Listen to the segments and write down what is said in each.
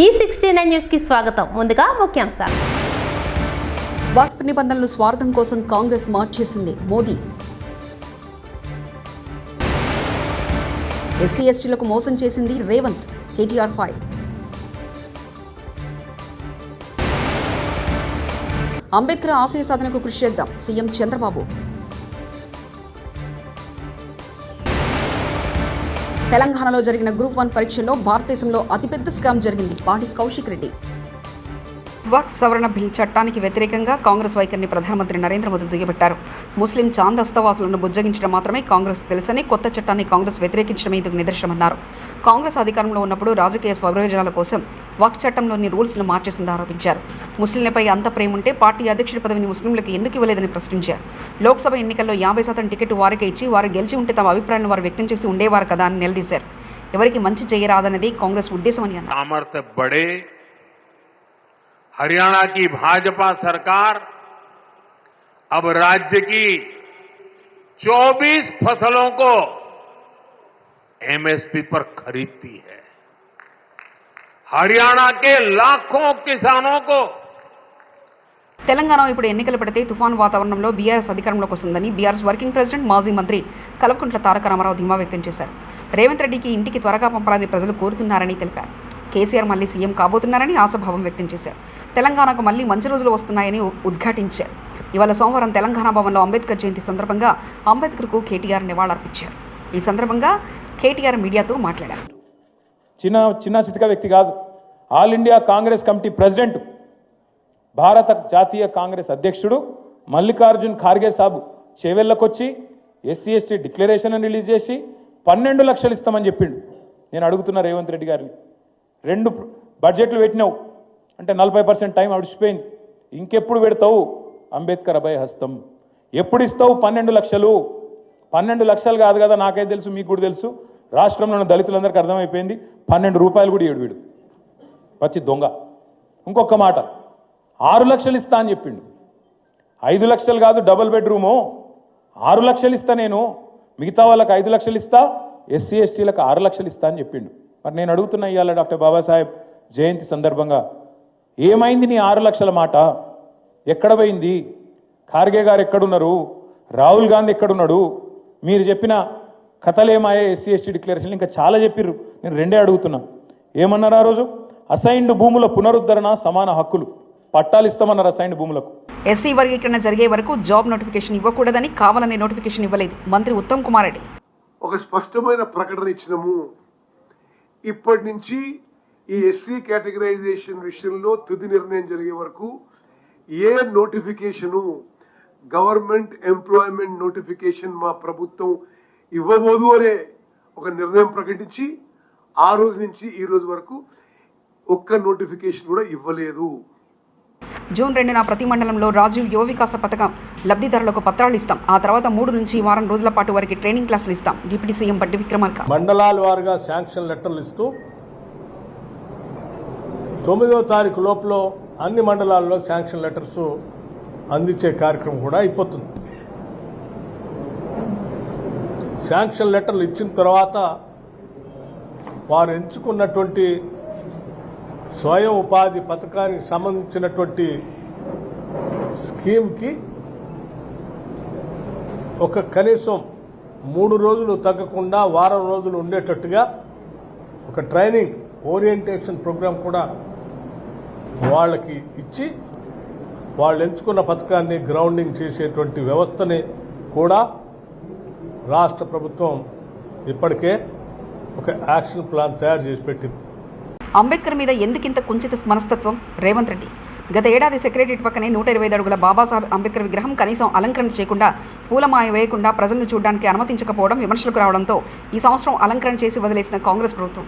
ఈ sixty nine న్యూస్కి స్వాగతం. ముందుగా ముఖ్యాంశాలు. వక్ఫ్ నిబంధనలు స్వార్థం కోసం కాంగ్రెస్ మార్చేసింది మోదీ. ఎస్సీ ఎస్టీలకు మోసం చేసింది రేవంత్ కేటీఆర్ ఫైవ్ అంబేద్కర్ ఆశయ సాధనకు కృషి చేద్దాం సీఎం చంద్రబాబు. తెలంగాణలో జరిగిన గ్రూప్ వన్ పరీక్షల్లో భారతదేశంలో అతిపెద్ద స్కామ్ జరిగింది. పాడి కౌశిక్ రెడ్డి. వక్ఫ్ సవరణ బిల్ చట్టానికి వ్యతిరేకంగా కాంగ్రెస్ వైఖరిని ప్రధానమంత్రి నరేంద్ర మోదీ దుయ్యబెట్టారు. ముస్లిం చాందస్తవాసులను బుజ్జగించడం మాత్రమే కాంగ్రెస్ తెలుసని కొత్త చట్టాన్ని కాంగ్రెస్ వ్యతిరేకించడమే ఇందుకు నిదర్శనమన్నారు. కాంగ్రెస్ అధికారంలో ఉన్నప్పుడు రాజకీయ స్వప్రయోజనాల కోసం వక్ చట్టంలోని రూల్స్ను మార్చేసింది ఆరోపించారు. ముస్లింలపై అంత ప్రేమ ఉంటే పార్టీ అధ్యక్షుడి పదవిని ముస్లింలకు ఎందుకు ఇవ్వలేదని ప్రశ్నించారు. లోక్సభ ఎన్నికల్లో యాభై శాతం టికెట్ వారికే ఇచ్చి వారు గెలిచి ఉంటే తమ అభిప్రాయాన్ని వారు వ్యక్తం చేసి ఉండేవారు కదా అని నిలదీశారు. ఎవరికి మంచి చేయరాదన్నది కాంగ్రెస్ ఉద్దేశమని అన్నారు. हरियाणा की भाजपा सरकार अब राज्य की 24 फसलों को एमएसपी पर खरीदती है हरियाणा के लाखों किसानों को తెలంగాణ ఇప్పుడు ఎన్నికలు పెడితే తుఫాన్ వాతావరణంలో బీఆర్ఎస్ అధికారంలోకి వస్తుందని బీఆర్ఎస్ వర్కింగ్ ప్రెసిడెంట్ మాజీ మంత్రి కల్వకుంట్ల తారక రామారావు ధీమా వ్యక్తం చేశారు రేవంత్ రెడ్డికి ఇంటికి త్వరగా పంపాలని ప్రజలు కోరుతున్నారని తెలిపారు కేసీఆర్ మళ్ళీ సీఎం కాబోతున్నారని ఆశాభావం వ్యక్తం చేశారు. తెలంగాణకు మళ్ళీ మంచి రోజులు వస్తున్నాయని ఉద్ఘాటించారు. ఇవాళ సోమవారం తెలంగాణ భవన్లో అంబేద్కర్ జయంతి సందర్భంగా అంబేద్కర్కు కేటీఆర్ నివాళులర్పించారు. ఈ సందర్భంగా కేటీఆర్ మీడియాతో మాట్లాడారు. చిన్న చిన్న చితక వ్యక్తి కాదు. All India Congress committee president భారత జాతీయ కాంగ్రెస్ అధ్యక్షుడు మల్లికార్జున్ ఖార్గే సాబు చేవెళ్ళకొచ్చి ఎస్సీ ఎస్టీ డిక్లరేషన్ రిలీజ్ చేసి పన్నెండు లక్షలు ఇస్తామని చెప్పిండు. నేను అడుగుతున్నా రేవంత్ రెడ్డి గారిని. రెండు బడ్జెట్లు పెట్టినావు. అంటే నలభై పర్సెంట్ టైం అడిచిపోయింది ఇంకెప్పుడు పెడతావు? అంబేద్కర్ అభయ హస్తం. ఎప్పుడు ఇస్తావు? పన్నెండు లక్షలు. పన్నెండు లక్షలు కాదు కదా నాకైతే తెలుసు మీకు కూడా తెలుసు. రాష్ట్రంలో ఉన్న దళితులందరికీ అర్థమైపోయింది. పన్నెండు రూపాయలు కూడా ఏడు వీడు. పచ్చి దొంగ. ఇంకొక మాట. ఆరు లక్షలు ఇస్తా అని చెప్పిండు. ఐదు లక్షలు కాదు డబుల్ బెడ్రూము. ఆరు లక్షలు ఇస్తా నేను. మిగతా వాళ్ళకి ఐదు లక్షలు ఇస్తా. ఎస్సీ ఎస్టీలకు ఆరు లక్షలు ఇస్తా అని చెప్పిండు. మరి నేను అడుగుతున్నా ఇవాళ డాక్టర్ బాబాసాహెబ్ జయంతి సందర్భంగా ఏమైంది నీ ఆరు లక్షల మాట? ఎక్కడ పోయింది? ఖార్గే గారు ఎక్కడున్నారు? రాహుల్ గాంధీ ఎక్కడున్నాడు? మీరు చెప్పిన కథలేమాయే ఎస్సీ ఎస్టీ డిక్లరేషన్ ఇంకా చాలా చెప్పిర్రు. నేను రెండే అడుగుతున్నా. ఏమన్నారు ఆ రోజు? అసైన్డ్ భూముల పునరుద్ధరణ సమాన హక్కులు. పట్టాలు ఇస్తామన్నారు అసైన్డ్ భూములకు. ఎస్సీ వర్గీకరణ జరిగే వరకు జాబ్ నోటిఫికేషన్ ఇవ్వకూడదని కావాలని నోటిఫికేషన్ ఇవ్వలేదు. మంత్రి ఉత్తమ్ కుమార్ రెడ్డి. ఒక స్పష్టమైన ప్రకటన ఇచ్చినాము. ఇప్పటి నుంచి ఈ ఎస్సీ కేటగరైజేషన్ విషయంలో తుది నిర్ణయం జరిగే వరకు ఏ నోటిఫికేషను గవర్నమెంట్ ఎంప్లాయ్మెంట్ నోటిఫికేషన్ మా ప్రభుత్వం ఇవ్వబోదు అనే ఒక నిర్ణయం ప్రకటించి ఆ రోజు నుంచి ఈ రోజు వరకు ఒక్క నోటిఫికేషన్ కూడా ఇవ్వలేదు. జూన్ రెండున ప్రతి మండలంలో రాజీవ్ యువ వికాస పథకం లబ్ధిదారులకు పత్రాలు ఇస్తాం. ఆ తర్వాత మూడు నుంచి వారం రోజుల పాటు వారికి ట్రైనింగ్ క్లాసులు ఇస్తాం. Deputy CM Bhatti Vikramarka. మండలాల వారుగా శాంక్షన్ లెటర్లు ఇస్తూ తొమ్మిదో తారీఖు లోపల అన్ని మండలాల్లో శాంక్షన్ లెటర్స్ అందించే కార్యక్రమం కూడా అయిపోతుంది. శాంక్షన్ లెటర్లు ఇచ్చిన తర్వాత వారు ఎంచుకున్నటువంటి స్వయం ఉపాధి పథకానికి సంబంధించినటువంటి స్కీమ్కి ఒక కనీసం మూడు రోజులు తగ్గకుండా వారం రోజులు ఉండేటట్టుగా ఒక ట్రైనింగ్ ఓరియంటేషన్ ప్రోగ్రాం కూడా వాళ్ళకి ఇచ్చి వాళ్ళు ఎంచుకున్న పథకాన్ని గ్రౌండింగ్ చేసేటువంటి వ్యవస్థని కూడా రాష్ట్ర ప్రభుత్వం ఇప్పటికే ఒక యాక్షన్ ప్లాన్ తయారు చేసి పెట్టింది. అంబేద్కర్ మీద ఎందుకింత కుంచిత మనస్తత్వం? రేవంత్ రెడ్డి. గత ఏడాది సెక్రటరీ పక్కనే నూట ఇరవై ఐదు అడుగుల బాబాసాహెబ్ అంబేద్కర్ విగ్రహం కనీసం అలంకరణ చేయకుండా పూలమాయ వేయకుండా ప్రజలను చూడడానికి అనుమతించకపోవడం విమర్శలకు రావడంతో ఈ సంవత్సరం అలంకరణ చేసి వదిలేసిన కాంగ్రెస్ ప్రభుత్వం.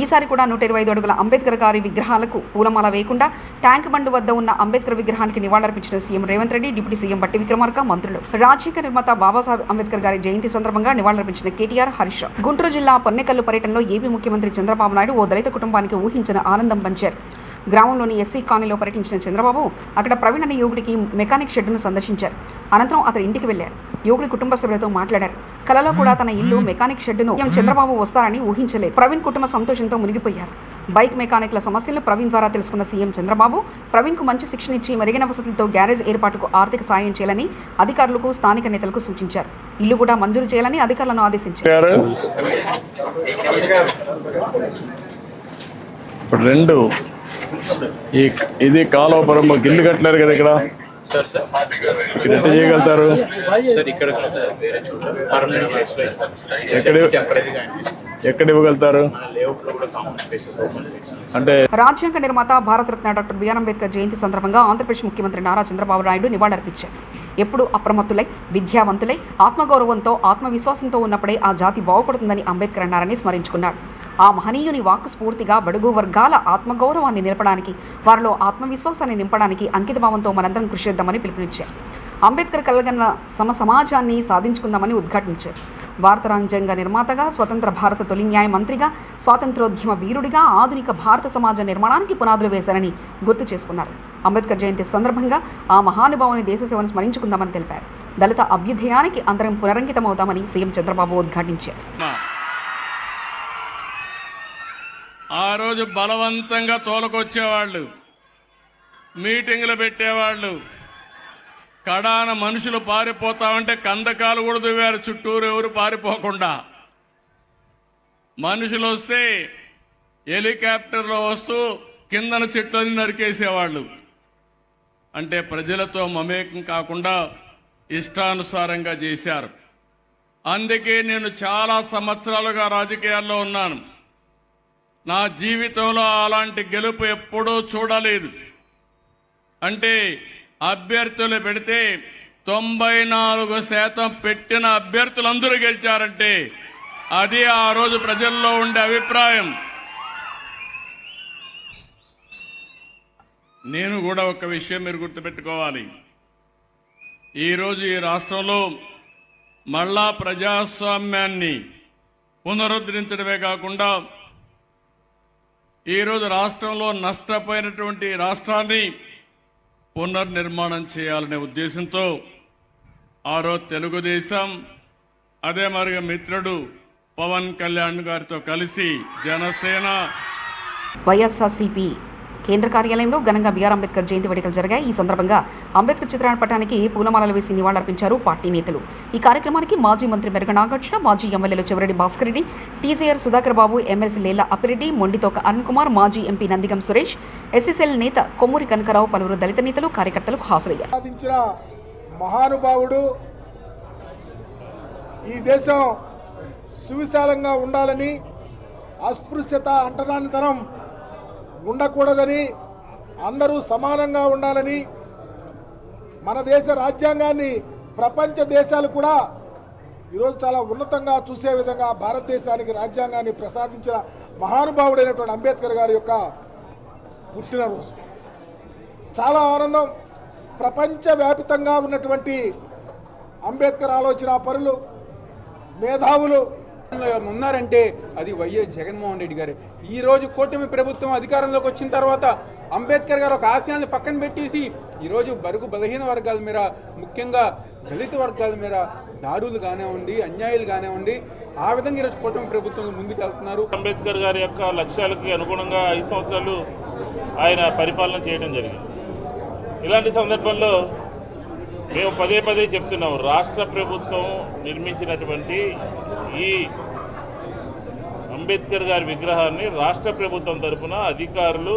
ఈసారి కూడా నూట ఇరవై ఐదు అడుగుల అంబేద్కర్ గారి విగ్రహాలకు పూలమాల వేయకుండా ట్యాంక్ బండ్ వద్ద ఉన్న అంబేద్కర్ విగ్రహానికి నివాళులర్పించిన CM Revanth Reddy deputy CM Bhatti Vikramarka మంత్రులు రాజకీయ నిర్మాత బాబాసాహెబ్ అంబేద్కర్ గారి జయంతి సందర్భంగా నివాళులర్పించిన కేటీఆర్ హరీష్ గుంటూరు జిల్లా పొన్నెకల్లు పర్యటనలో ఏపీ ముఖ్యమంత్రి చంద్రబాబు నాయుడు ఓ దళిత కుటుంబానికి ఊహించిన ఆనందం పంచారు. గ్రామంలోని ఎస్సీ కాలనీలో పర్యటించిన చంద్రబాబు అక్కడ ప్రవీణ్ అనే యువకుడికి మెకానిక్ షెడ్డును సందర్శించారు. అనంతరం అతని ఇంటికి వెళ్ళారు యువకుడి కుటుంబ సభ్యులతో మాట్లాడారు. కలలో కూడా తన ఇల్లు మెకానిక్ షెడ్డును సీఎం చంద్రబాబు వస్తారని ఊహించలేదు. ప్రవీణ్ కుటుంబ సంతోషంతో మునిగిపోయారు. బైక్ మెకానిక్ల సమస్యలను ప్రవీణ్ ద్వారా తెలుసుకున్న సీఎం చంద్రబాబు ప్రవీణ్కు మంచి శిక్షణ ఇచ్చి మెరుగైన వసతులతో గ్యారేజ్ ఏర్పాటుకు ఆర్థిక సాయం చేయాలని అధికారులకు స్థానిక నేతలకు సూచించారు. ఇల్లు కూడా మంజూరు చేయాలని అధికారులను ఆదేశించారు. ఇప్పుడు రెండు ఈ ఇది కాలువపురం మాకు ఇల్లు కట్టలేరు కదా ఇక్కడ? చేయగలుగుతారు? ఎక్కడ ఇవ్వగలుగుతారు? స్పేస్ రాజ్యాంగ నిర్మాత భారతరత్న డాక్టర్ బిఆర్ అంబేద్కర్ జయంతి సందర్భంగా ఆంధ్రప్రదేశ్ ముఖ్యమంత్రి నారా చంద్రబాబు నాయుడు నివాళులర్పించారు. ఎప్పుడు అప్రమత్తులై విద్యావంతులై ఆత్మగౌరవంతో ఆత్మవిశ్వాసంతో ఉన్నప్పుడే ఆ జాతి బాగుపడుతుందని అంబేద్కర్ అన్నారని స్మరించుకున్నాడు ఆ మహనీయుని వాక్ స్ఫూర్తిగా బడుగు వర్గాల ఆత్మగౌరవాన్ని నిలపడానికి వారిలో ఆత్మవిశ్వాసాన్ని నింపడానికి అంకితభావంతో మనందరం కృషి చేద్దామని పిలుపునిచ్చారు. అంబేద్కర్ కలగన్న సమ సమాజాన్ని సాధించుకుందామని ఉద్ఘాటించారు. భారత రాజ్యాంగ నిర్మాతగా స్వతంత్ర భారత తొలి న్యాయ మంత్రిగా స్వాతంత్రోద్యమ వీరుడిగా ఆధునిక భారత సమాజ నిర్మాణానికి పునాదులు వేశారని గుర్తు చేసుకున్నారు. అంబేద్కర్ జయంతి సందర్భంగా ఆ మహానుభావుని దేశ సేవను స్మరించుకుందామని తెలిపారు. దళిత అభ్యుదయానికి అందరం పునరంకితమవుతామని సీఎం చంద్రబాబు ఉద్ఘాటించారు. ఆ రోజు బలవంతంగా తోలకొచ్చేవాళ్ళు మీటింగులు పెట్టేవాళ్ళు. కడాన మనుషులు పారిపోతామంటే కందకాలు కూడా దువ్వారు చుట్టూరు ఎవరు పారిపోకుండా. మనుషులు వస్తే హెలికాప్టర్లో వస్తూ కిందన చెట్లని నరికేసేవాళ్ళు. అంటే ప్రజలతో మమేకం కాకుండా ఇష్టానుసారంగా చేశారు. అందుకే నేను చాలా సంవత్సరాలుగా రాజకీయాల్లో ఉన్నాను. నా జీవితంలో అలాంటి గెలుపు ఎప్పుడూ చూడలేదు. అంటే అభ్యర్థులు పెడితే తొంభై నాలుగు శాతం పెట్టిన అభ్యర్థులందరూ గెలిచారంటే అది ఆ రోజు ప్రజల్లో ఉండే అభిప్రాయం. నేను కూడా ఒక విషయం మీరు గుర్తుపెట్టుకోవాలి. ఈరోజు ఈ రాష్ట్రంలో మళ్ళా ప్రజాస్వామ్యాన్ని పునరుద్ధరించడమే కాకుండా ఈరోజు రాష్ట్రంలో నష్టపోయినటువంటి రాష్ట్రాన్ని పునర్నిర్మాణం చేయాలనే ఉద్దేశంతో ఆ రోజు తెలుగుదేశం అదే మరిగా మిత్రుడు పవన్ కళ్యాణ్ గారితో కలిసి జనసేన వైఎస్ఆర్సీపీ కేంద్ర కార్యాలయంలో ఘనంగా బీఆర్ అంబేద్కర్ జయంతి వేడుకలు జరిగాయి. ఈ సందర్భంగా అంబేద్కర్ చిత్రాన్ని పట్టానికి పూలమాలలు వేసి నివాళులర్పించారు పార్టీ నేతలు. ఈ కార్యక్రమానికి మాజీ మంత్రి మెరుగ నాగార్జున మాజీ ఎమ్మెల్యేలు చెవిరెడ్డి భాస్కర్ రెడ్డి టీజేఆర్ సుధాకర్ బాబు ఎమ్మెల్సీ లేలా అప్పిరెడ్డి మొండితోక అరుణ్ కుమార్ మాజీ ఎంపీ నందిగం సురేష్ ఎస్ఎస్ఎల్ నేత కొమ్మూరి కనకరావు పలువురు దళిత నేతలు కార్యకర్తలకు హాజరయ్యారు. మహానుభావుడు ఈ దేశం సువిశాలంగా ఉండాలని అస్పృశ్యత అంటరానితనం ఉండకూడదని అందరూ సమానంగా ఉండాలని మన దేశ రాజ్యాంగాన్ని ప్రపంచ దేశాలు కూడా ఈరోజు చాలా ఉన్నతంగా చూసే విధంగా భారతదేశానికి రాజ్యాంగాన్ని ప్రసాదించిన మహానుభావుడైనటువంటి అంబేద్కర్ గారి యొక్క పుట్టినరోజు. చాలా ఆనందం. ప్రపంచవ్యాపితంగా ఉన్నటువంటి అంబేద్కర్ ఆలోచన పరులు మేధావులు ఉన్నారంటే అది వైఎస్ జగన్మోహన్ రెడ్డి గారే. ఈరోజు కూటమి ప్రభుత్వం అధికారంలోకి వచ్చిన తర్వాత అంబేద్కర్ గారు ఒక ఆశయాన్ని పక్కన పెట్టేసి ఈరోజు బరుగు బలహీన వర్గాల మీద ముఖ్యంగా దళిత వర్గాల మీద దాడులు కానివ్వండి అన్యాయాలు కానివ్వండి ఆ విధంగా ఈరోజు కూటమి ప్రభుత్వం ముందుకు వెళ్తున్నారు. అంబేద్కర్ గారి యొక్క లక్ష్యాలకి అనుగుణంగా ఐదు సంవత్సరాలు ఆయన పరిపాలన చేయడం జరిగింది. ఇలాంటి సందర్భంలో మేము పదే పదే చెప్తున్నాం రాష్ట్ర ప్రభుత్వం నిర్మించినటువంటి ఈ అంబేద్కర్ గారి విగ్రహాన్ని రాష్ట్ర ప్రభుత్వం తరపున అధికారులు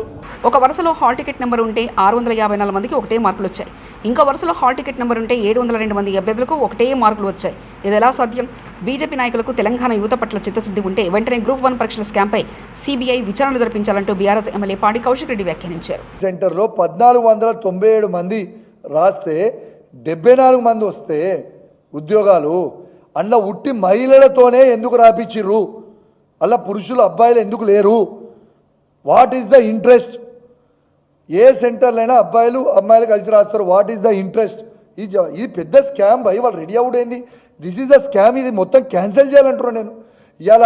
ఒక వరుసలో హాల్ టికెట్ నెంబర్ ఉంటే ఆరు వందల యాభై నాలుగు మందికి ఒకటే మార్కులు వచ్చాయి. ఇంకో వరుసలో హాల్ టికెట్ నెంబర్ ఉంటే ఏడు వందల రెండు మంది అభ్యర్థులకు ఒకటే మార్కులు వచ్చాయి. ఇది ఎలా సాధ్యం? బీజేపీ నాయకులకు తెలంగాణ యువత పట్ల చిత్తశుద్ధి ఉంటే వెంటనే గ్రూప్ వన్ పరీక్షల స్కామ్పై సీబీఐ విచారణ జరిపించాలంటూ బీఆర్ఎస్ ఎమ్మెల్యే పాడి కౌశిక్ రెడ్డి వ్యాఖ్యానించారు. సెంటర్లో పద్నాలుగు వందల తొంభై ఏడు మంది రాస్తే డెబ్బై నాలుగు మంది వస్తే ఉద్యోగాలు అందులో ఉట్టి మహిళలతోనే ఎందుకు రాపించిర్రు అలా పురుషులు అబ్బాయిలు ఎందుకు లేరు? వాట్ ఈస్ ద ఇంట్రెస్ట్ ఏ సెంటర్లైనా అబ్బాయిలు అమ్మాయిలు కలిసి రాస్తారు. వాట్ ఈస్ ద ఇంట్రెస్ట్ ఈ ఇది పెద్ద స్కామ్ భయ్ వాళ్ళు రెడీ అవుట్ అయింది దిస్ ఈజ్ ద స్కామ్ ఇది మొత్తం క్యాన్సిల్ చేయాలంటున్నాను నేను. ఇవాళ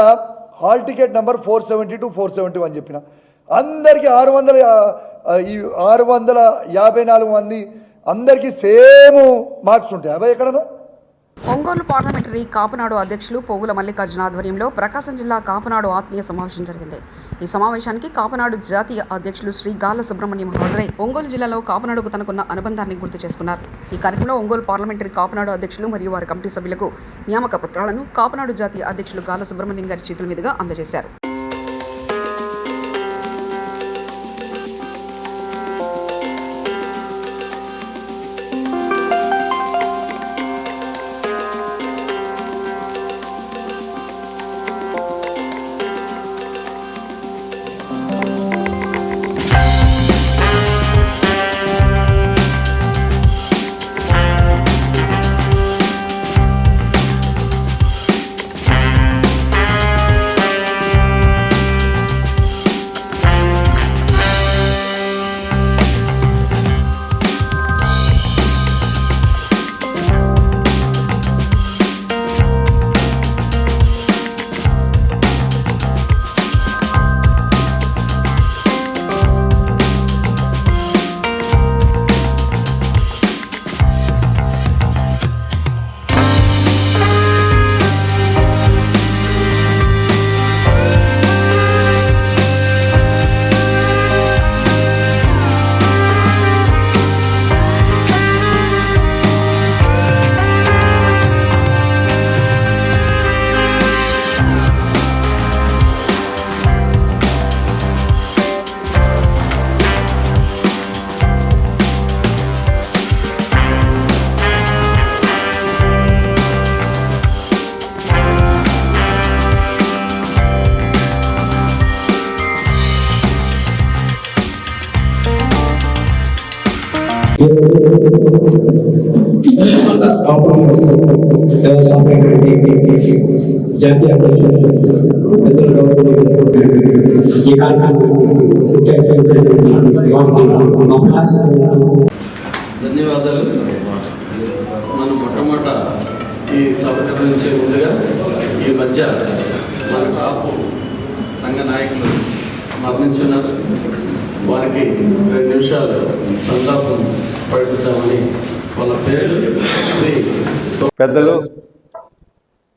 hall ticket number four seventy two four seventy one చెప్పిన. అందరికీ ఆరు వందల ఈ ఆరు వందల యాభై నాలుగు మంది అందరికీ సేమ్ మార్క్స్ ఉంటాయి. అబ్బాయి ఎక్కడన్నా ఒంగోలు పార్లమెంటరీ కాపునాడు అధ్యక్షులు పోగుల మల్లికార్జున ఆధ్వర్యంలో ప్రకాశం జిల్లా కాపునాడు ఆత్మీయ సమావేశం జరిగింది. ఈ సమావేశానికి కాపునాడు జాతీయ అధ్యక్షులు శ్రీ గాల సుబ్రహ్మణ్యం హాజరై ఒంగోలు జిల్లాలో కాపునాడుకు తనకున్న అనుబంధాన్ని గుర్తు చేసుకున్నారు. ఈ కార్యక్రమంలో ఒంగోలు పార్లమెంటరీ కాపునాడు అధ్యక్షులు మరియు వారి కమిటీ సభ్యులకు నియామక పత్రాలను కాపునాడు జాతీయ అధ్యక్షులు గాల సుబ్రహ్మణ్యం గారి చేతుల మీదుగా అందజేశారు. జాతీయ అధ్యక్షులు ఈ ధన్యవాదాలు. మనం మొట్టమొదట ఈ సభ నిర్వహించే ముందుగా ఈ మధ్య మన కాపు సంఘ నాయకులు మరణించున్నారు. వారికి రెండు నిమిషాలు సంతాపం పడుతుందామని పెద్దలు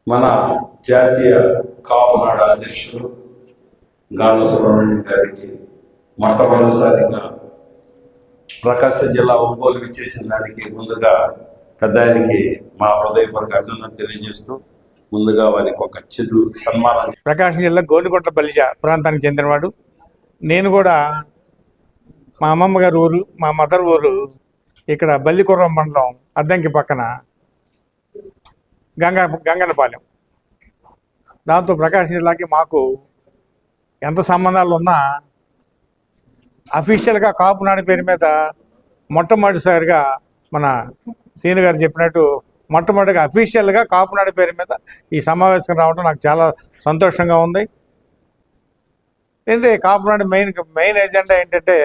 మన జాతీయ కాపునాడ అధ్యక్షులు గాల సుబ్రహ్మణ్యం గారికి మొట్టమొదటిసారిగా ప్రకాశం జిల్లా ఒంగోలు విచ్చేసిన దానికి ముందుగా పెద్ద ఆయనకి మా హృదయపూర్వక అభినందన తెలియజేస్తూ ముందుగా వారికి ఒక చిరు సన్మానం. ప్రకాశం జిల్లా గోనుకొండ బలిజ ప్రాంతానికి చెందినవాడు. నేను కూడా మా అమ్మమ్మ గారి ఊరు మా మదర్ ఊరు ఇక్కడ బల్లికుర్రం మండలం అద్దంకి పక్కన గంగ గంగనపాలెం. దాంతో ప్రకాశం జిల్లాకి మాకు ఎంత సంబంధాలు ఉన్నా అఫీషియల్గా కాపునాడు పేరు మీద మొట్టమొదటిసారిగా మన సీని గారు చెప్పినట్టు మొట్టమొదటిగా అఫీషియల్గా కాపునాడు పేరు మీద ఈ సమావేశం రావడం నాకు చాలా సంతోషంగా ఉంది. ఏంటంటే కాపునాడు మెయిన్ మెయిన్ ఎజెండా ఏంటంటే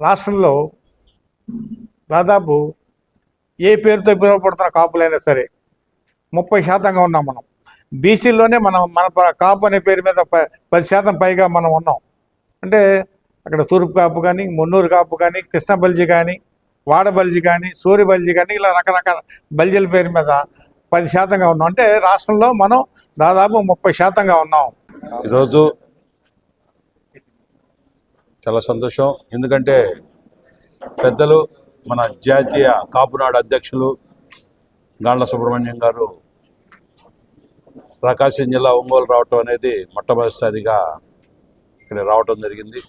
రాష్ట్రంలో దాదాపు ఏ పేరుతో పిలువబడుతున్న కాపులైనా సరే ముప్పై శాతంగా ఉన్నాం మనం. బీసీలోనే మనం మన కాపు అనే పేరు మీద పది శాతం పైగా మనం ఉన్నాం. అంటే అక్కడ తూర్పు కాపు కానీ మున్నూరు కాపు కానీ కృష్ణ బల్జీ కానీ వాడ బల్జీ కానీ సూర్య బల్జీ కానీ ఇలా రకరకాల బల్జీల పేరు మీద పది శాతంగా ఉన్నాం. అంటే రాష్ట్రంలో మనం దాదాపు ముప్పై శాతంగా ఉన్నాం. ఈరోజు చాలా సంతోషం. ఎందుకంటే పెద్దలు మన జాతీయ కాపునాడు అధ్యక్షులు గాండ్ల సుబ్రహ్మణ్యం గారు ప్రకాశం జిల్లా ఒంగోలు రావటం అనేది మొట్టమొదటిసారిగా ఇక్కడ రావటం జరిగింది.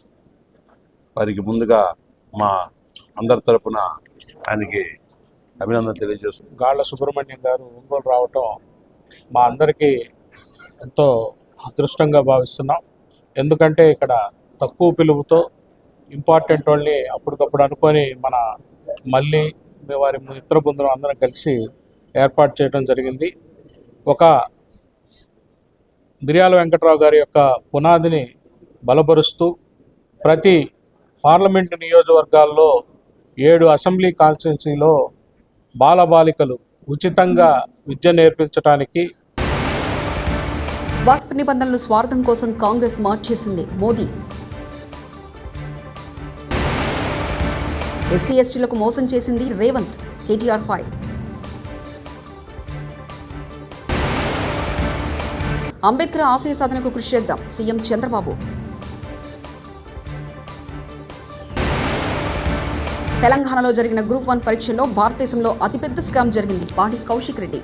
వారికి ముందుగా మా అందరి తరపున ఆయనకి అభినందన తెలియజేస్తుంది గాళ్ళ సుబ్రహ్మణ్యం గారు ఒంగోలు రావటం మా అందరికీ ఎంతో అదృష్టంగా భావిస్తున్నాం. ఎందుకంటే ఇక్కడ తక్కువ పిలుపుతో ఇంపార్టెంట్ వాళ్ళని అప్పటికప్పుడు అనుకొని మన మళ్ళీ వారి మిత్ర బృందం అందరం కలిసి ఏర్పాటు చేయడం జరిగింది. ఒక మిర్యాల వెంకట్రావు గారి యొక్క పునాదిని బలపరుస్తూ ప్రతి పార్లమెంటు నియోజకవర్గాల్లో ఏడు అసెంబ్లీ కాన్స్టిట్యున్సీలో బాలబాలికలు ఉచితంగా విద్య నేర్పించడానికి వాక్ నిబంధనలు స్వార్థం కోసం కాంగ్రెస్ మార్చేసింది మోదీ. ఎస్సీ ఎస్టీలకు మోసం చేసింది రేవంత్ కేటీఆర్ ఫైవ్ అంబేద్కర్ ఆశయ సాధనకు కృషి చేద్దాం సీఎం చంద్రబాబు. తెలంగాణలో జరిగిన గ్రూప్ వన్ పరీక్షల్లో భారతదేశంలో అతిపెద్ద స్కామ్ జరిగింది పాడి కౌశిక్ రెడ్డి.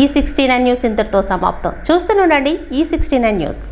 ఈ సిక్స్టీ నైన్ న్యూస్ ఇంతటితో సమాప్తం. చూస్తూనే ఉండండి ఈ సిక్స్టీ నైన్ న్యూస్.